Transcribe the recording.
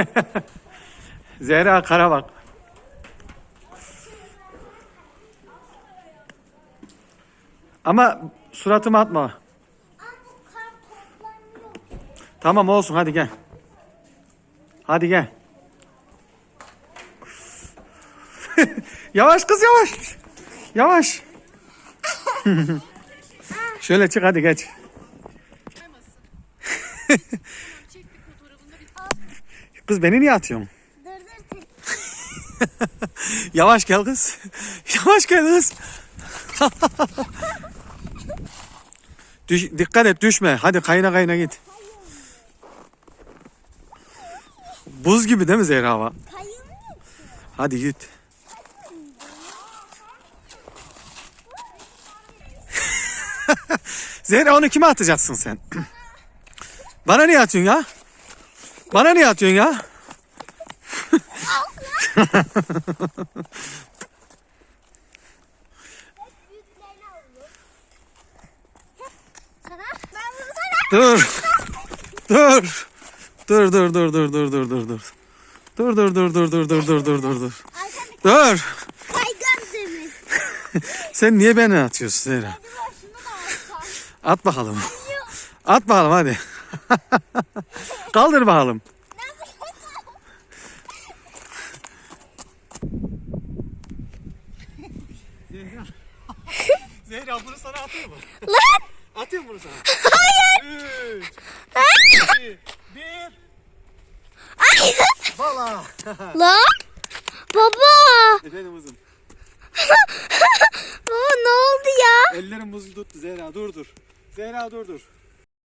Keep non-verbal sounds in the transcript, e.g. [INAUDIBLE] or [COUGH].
[LAUGHS] Zehra kara bak. Ama suratıma atma. Tamam olsun hadi gel. Hadi gel. [LAUGHS] yavaş kız yavaş. Yavaş. [LAUGHS] Şöyle çık hadi geç. Kız beni niye atıyorsun? Dur [LAUGHS] dur. Yavaş gel kız. Yavaş gel kız. [LAUGHS] Düş, dikkat et düşme. Hadi kayna kayna git. Buz gibi değil mi Zehra hava? Hadi git. [LAUGHS] Zehra onu kime atacaksın sen? [CLEARS THROAT] Bana niye atıyorsun ya? Bana niye atıyorsun ya? Büyüklerini alıyorum. Sana? Ben bunu sana. Dur. Dur. Dur dur dur dur dur dur dur dur. Dur dur dur dur dur dur dur dur dur dur. Dur. Sen niye beni atıyorsun Zehra? At bakalım. At bakalım hadi. Kaldır bakalım. Zehra. [LAUGHS] Zehra bunu sana atıyor mu? Lan! Atıyor bunu sana? Hayır. Üç, [LAUGHS] iki, bir. Ay! Valla. [LAUGHS] Lan! Baba! Efendim kızım. Baba ne oldu ya? Ellerim buzlu tuttu Zehra dur dur. Zehra dur dur.